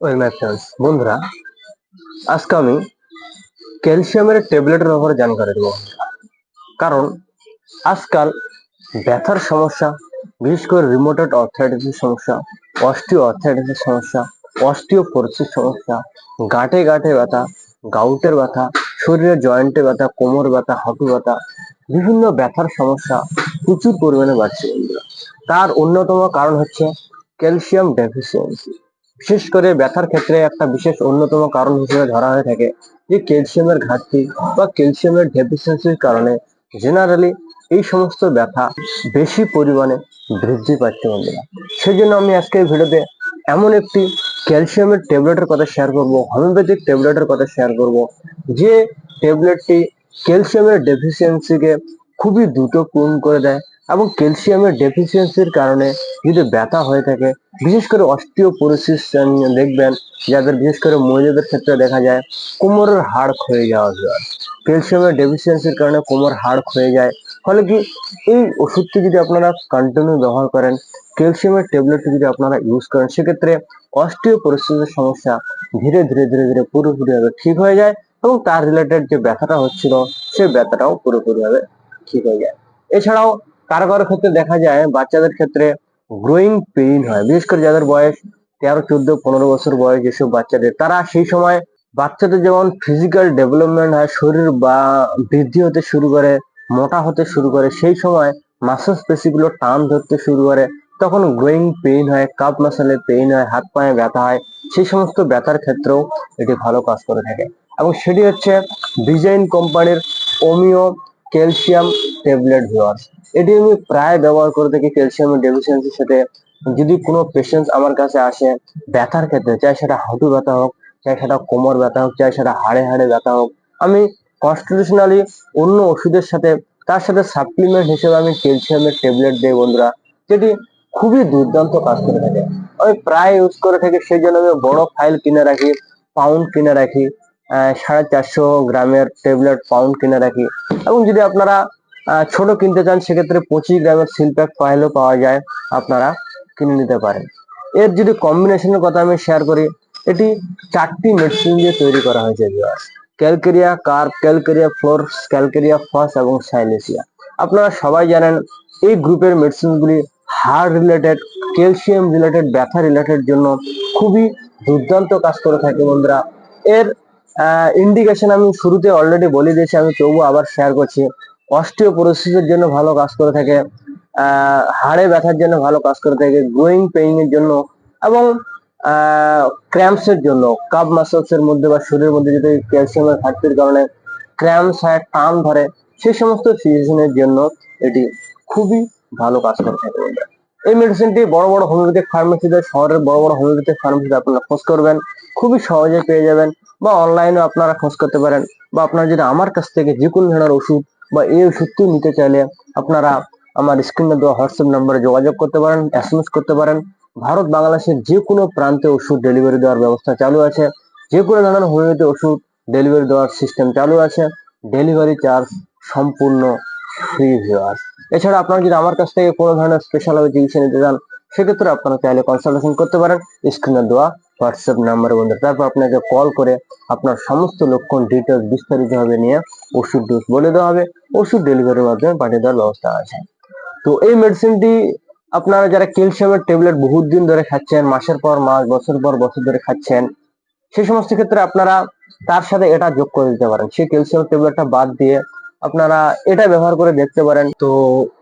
মাই বন্ধুরা, আজকে আমি ক্যালসিয়ামের ট্যাবলেটের ব্যাপারে জানকারি দেবো। কারণ আজকাল ব্যথার সমস্যা, বিশেষ করে রিমোটেড অর্থাইটিসের সমস্যা অস্টিও অর্থাইটিসের সমস্যা অস্টিওপোরোসিস সমস্যা গাঁটে গাঁটে ব্যথা গাউটের ব্যথা শরীরের জয়েন্টে ব্যথা, কোমর ব্যথা হাঁটু ব্যথা, বিভিন্ন ব্যথার সমস্যা প্রচুর পরিমাণে বাড়ছে তার অন্যতম কারণ হচ্ছে ক্যালসিয়াম ডেফিসিয়েন্সি। বিশেষ করে ব্যথার ক্ষেত্রে একটা বিশেষ অন্যতম কারণ হিসেবে ধরা হয়ে থাকে যে ক্যালসিয়ামের ঘাটতি বা ক্যালসিয়ামের ডেফিসিয়েন্সির কারণে জেনারেলি এই সমস্ত ব্যথা বেশি পরিমাণে বৃদ্ধি পাচ্ছে বন্ধুরা। সেই জন্য আমি আজকে এই ভিডিওতে এমন একটি ক্যালসিয়ামের ট্যাবলেটের কথা শেয়ার করব হোমিওপ্যাথিক ট্যাবলেটের কথা শেয়ার করব, যে ট্যাবলেটটি ক্যালসিয়ামের ডেফিসিয়েন্সিকে খুবই দ্রুত পূরণ করে দেয় এবং ক্যালসিয়ামের ডেফিসিয়েন্সির কারণে যদি ব্যথা হয়ে থাকে, বিশেষ করে অস্টিওপোরোসিস দেখবেন, যাদের বিশেষ করে মহিলাদের ক্ষেত্রে দেখা যায়, কোমরের হাড় ক্ষয়ে যাওয়া যায় ক্যালসিয়ামের ডেফিসিয়েন্সির কারণে কোমর হাড় ক্ষয়ে যায়। ফলে কি, এই ওষুধটি যদি আপনারা কন্টিনিউ ব্যবহার করেন, ক্যালসিয়ামের ট্যাবলেটটি যদি আপনারা ইউজ করেন, সেক্ষেত্রে অস্টিওপোরোসিসের সমস্যা ধীরে ধীরে ধীরে ধীরে পুরোপুরিভাবে ঠিক হয়ে যায় এবং তার রিলেটেড যে ব্যথাটা হচ্ছিল, সেই ব্যথাটাও পুরোপুরিভাবে ঠিক হয়ে যায়। এছাড়াও কারও কারও ক্ষেত্রে দেখা যায় বাচ্চাদের ক্ষেত্রে গ্রোয়িং পেইন হয়। বিশেষ করে যাদের বয়স তেরো, চোদ্দ, পনেরো বছর বয়স যেসব বাচ্চাদের, তারা সেই সময় বাচ্চাদের যেমন ফিজিক্যাল ডেভেলপমেন্ট হয়, শরীর বা বৃদ্ধি হতে শুরু করে, মোটা হতে শুরু করে, সেই সময় মাসেল পেশিগুলো টান ধরতে শুরু করে, তখন গ্রোয়িং পেইন হয় কাপ মাসেলে পেইন হয়, হাত পায়ে ব্যথা হয়, সেই সমস্ত ব্যথার ক্ষেত্রেও এটি ভালো কাজ করে থাকে। এবং সেটি হচ্ছে ডিজাইন কোম্পানির ওমিও ক্যালসিয়াম ট্যাবলেট ভিওয়ার্স এটি আমি প্রায় ব্যবহার করে থাকি ক্যালসিয়ামের ডেফিসিয়েন্সির সাথে। যদি কোনো পেশেন্ট আমার কাছে আসে, ব্যথার ক্ষেত্রে, চাই সেটা হাঁটু ব্যথা হোক, চাই সেটা কোমর ব্যথা হোক, চাই সেটা হাড়ে হাড়ে ব্যথা হোক, আমি কনস্টিটিউশনালি অন্য ওষুধের সাথে, তার সাথে সাপ্লিমেন্ট হিসেবে আমি ক্যালসিয়ামের ট্যাবলেট দিই বন্ধুরা, যেটি খুবই দুর্দান্ত কাজ করে থাকে। আমি প্রায় ইউজ করে থাকি, সেই জন্য আমি বড় ফাইল কিনে রাখি পাউন্ড কিনে রাখি। সাড়ে চারশো গ্রামের ট্যাবলেট পাউন্ড কিনে রাখি। এবং যদি আপনারা ছোট কিনতে চান, সেক্ষেত্রে পঁচিশ গ্রামের সিল প্যাক ফাইলও পাওয়া যায়, আপনারা কিনে নিতে পারেন। এর যদি কম্বিনেশনের কথা আমি শেয়ার করি, এটি চারটি মেডিসিন দিয়ে তৈরি করা হয়েছে। Calcarea carb, calcarea fluor calcarea phos এবং সাইলেসিয়া। আপনারা সবাই জানেন, এই গ্রুপের মেডিসিনগুলি হার্ট রিলেটেড ক্যালসিয়াম রিলেটেড ব্যথা রিলেটেড জন্য খুবই দুর্দান্ত কাজ করে থাকে বন্ধুরা। এর ইন্ডিকেশন আমি শুরুতে অলরেডি বলে দিয়েছি, আমি তবু আবার শেয়ার করছি অস্টিওপোরোসিসের জন্য ভালো কাজ করে থাকে হাড়ে ব্যথার জন্য ভালো কাজ করে থাকে গ্রোয়িং পেইন এর জন্য এবং ক্র্যাম্পস এর জন্য কাপ মাসলস এর মধ্যে বা শরীরের মধ্যে যদি ক্যালসিয়ামের ঘাটতির কারণে ক্র্যাম্পস হয়, টান ধরে সেই সমস্ত সিচুয়েশনের জন্য এটি খুবই ভালো কাজ করে থাকে। এই মেডিসিনটি বড় বড় হোমিওপ্যাথিক ফার্মেসিতে শহরের বড় বড় হোমিওপ্যাথিক ফার্মেসিতে আপনারা খোঁজ করবেন। খুবই সহজে পেয়ে যাবেন বা অনলাইনে আপনারা খোঁজ করতে পারেন বা আপনারা যদি আমার কাছ থেকে যে কোনো ধরনের ওষুধ বা এই ওষুধটি নিতে চাইলে আপনারা আমার স্ক্রিনে দেওয়া হোয়াটসঅ্যাপ নম্বরে যোগাযোগ করতে পারেন এসএমএস করতে পারেন। ভারত বাংলাদেশের যে কোনো প্রান্তে ওষুধ ডেলিভারি দেওয়ার ব্যবস্থা চালু আছে। যে কোনো ধরনের হোমিওপ্যাথি ওষুধ ডেলিভারি দেওয়ার সিস্টেম চালু আছে। ডেলিভারি চার্জ সম্পূর্ণ ফ্রি ভিউয়ার্স এছাড়া আপনারা যদি আমার কাছ থেকে কোনো ধরনের স্পেশাল ভাবে চিকিৎসা নিতে চান, সেক্ষেত্রে আপনারা চাইলে কনসালটেশন করতে পারেন। স্ক্রিনে দেওয়া হোয়াটসঅ্যাপ নাম্বারে বন্ধু। তারপর আপনাকে কল করে আপনার সমস্ত লক্ষণ ডিটেলস বিস্তারিত ভাবে নিয়ে ওষুধ ডোজ বলে দেওয়া হবে। ওষুধ ডেলিভারির মাধ্যমে পাঠিয়ে দেওয়ার ব্যবস্থা আছে। তো এই মেডিসিনটি আপনারা যারা ক্যালসিয়ামের ট্যাবলেট বহুত দিন ধরে খাচ্ছেন, মাসের পর মাস, বছর পর বছর ধরে খাচ্ছেন সেই সমস্ত ক্ষেত্রে আপনারা তার সাথে এটা যোগ করে দিতে পারেন। সেই ক্যালসিয়াম ট্যাবলেটটা বাদ দিয়ে আপনারা এটা ব্যবহার করে দেখতে পারেন। তো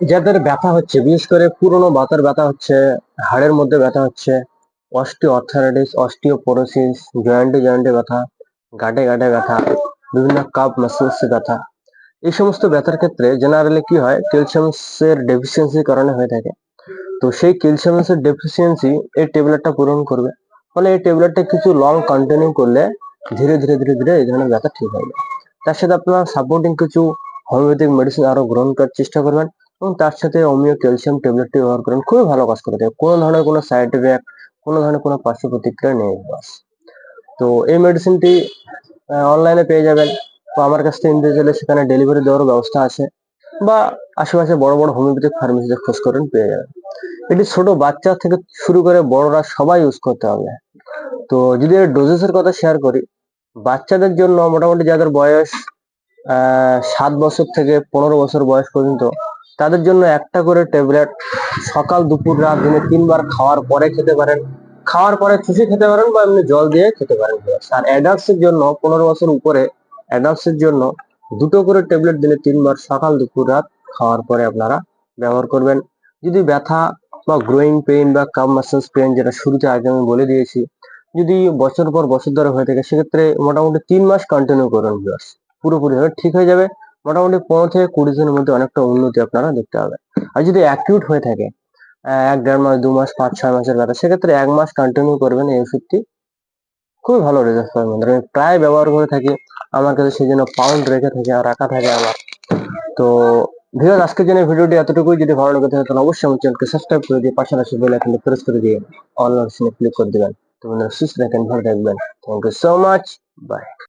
যাদের ব্যথা হচ্ছে, বিশেষ করে পুরনো বাতের ব্যথা হচ্ছে, হাড়ের মধ্যে ব্যথা হচ্ছে অস্টিও অর্থারাইটিস অস্টিওপোরোসিস, জয়েন্টে জয়েন্টে ব্যথা, গাঁটে গাঁটে ব্যথা, বিভিন্ন কাপ মাসেলসে ব্যথা, এই সমস্ত ব্যথার ক্ষেত্রে জেনারেলি কি হয়, ক্যালসিয়ামের ডেফিসিয়েন্সির কারণে হয়ে থাকে। তো সেই ক্যালসিয়ামের ডেফিসিয়েন্সি এই ট্যাবলেটটা পূরণ করবে। ফলে এই ট্যাবলেটটা কিছু লং কন্টিনিউ করলে ধীরে ধীরে ধীরে ধীরে এই ধরনের ব্যথা ঠিক যায় তার সাথে আপনার সাপোর্টিং কিছু হোমিওপ্যাথিক মেডিসিন আরও গ্রহণ করার চেষ্টা করবেন এবং তার সাথে হোমিও ক্যালসিয়াম ট্যাবলেটটি ব্যবহার করেন খুবই ভালো কাজ করে দেয় কোনো ধরনের কোনো সাইড এফেক্ট কোনো ধরনের কোনো পার্শ্ব প্রতিক্রিয়া নেই বাস। তো এই মেডিসিনটি অনলাইনে পেয়ে যাবেন। তো আমার কাছ থেকে নিতে চাইলে সেখানে ডেলিভারি দেওয়ার ব্যবস্থা আছে। বা আশেপাশে বড় বড় হোমিওপ্যাথিক ফার্মেসিতে খোঁজ করেন, পেয়ে যাবেন। এটি ছোট বাচ্চা থেকে শুরু করে বড়রা সবাই ইউজ করতে হবে। তো যদি ডোজেসের কথা শেয়ার করি, বাচ্চাদের জন্য মোটামুটি যাদের বয়স সাত বছর থেকে পনেরো বছর বয়স পর্যন্ত তাদের জন্য একটা করে ট্যাবলেট সকাল, দুপুর, রাত, দিনে তিনবার খাওয়ার পরে খেতে পারেন। খাওয়ার পরে চুষে খেতে পারেন বা এমনি জল দিয়ে খেতে পারেন। আর অ্যাডাল্টস এর জন্য পনেরো বছর উপরে অ্যাডাল্টস এর জন্য দুটো করে ট্যাবলেট দিলে তিনবার সকাল, দুপুর, রাত খাওয়ার পরে আপনারা ব্যবহার করবেন। যদি ব্যথা বা গ্রোয়িং পেইন বা কাম মাসেলস পেইন যেটা শুরুতে আগে আমি বলে দিয়েছি, যদি বছর পর বছর ধরে হয়ে থাকে, সেক্ষেত্রে মোটামুটি তিন মাস কন্টিনিউ করুন ভিউয়ার্স পুরোপুরি ঠিক হয়ে যাবে। মোটামুটি পনেরো থেকে কুড়ি দিনের মধ্যে অনেকটা উন্নতি আপনারা দেখতে পাবেন। আর যদি অ্যাকিউট হয়ে থাকে এক, দেড় মাস, দু মাস, পাঁচ, ছয় মাসের ব্যথা সেক্ষেত্রে এক মাস কন্টিনিউ করবেন এই ওষুধটি। খুবই ভালো রেজাল্ট পাবেন। আমি প্রায় ব্যবহার করে থাকি, আমার কাছে সেই জন্য পাউন্ড রেখে থাকে আর রাখা থাকে আমার। তো ভিউয়ার আজকের জন্য ভিডিওটি এতটুকুই। যদি ভালো লেগে থাকে, তাহলে অবশ্যই আমার চ্যানেলকে সাবস্ক্রাইব করে দিয়ে পাশাপাশি বেল আইকনটি প্রেস করে দিয়ে অপশনে ক্লিক করে দিবেন। তো বন্ধুরা, সুস্থ থাকেন, ভালো থাকবেন। Thank you so much bye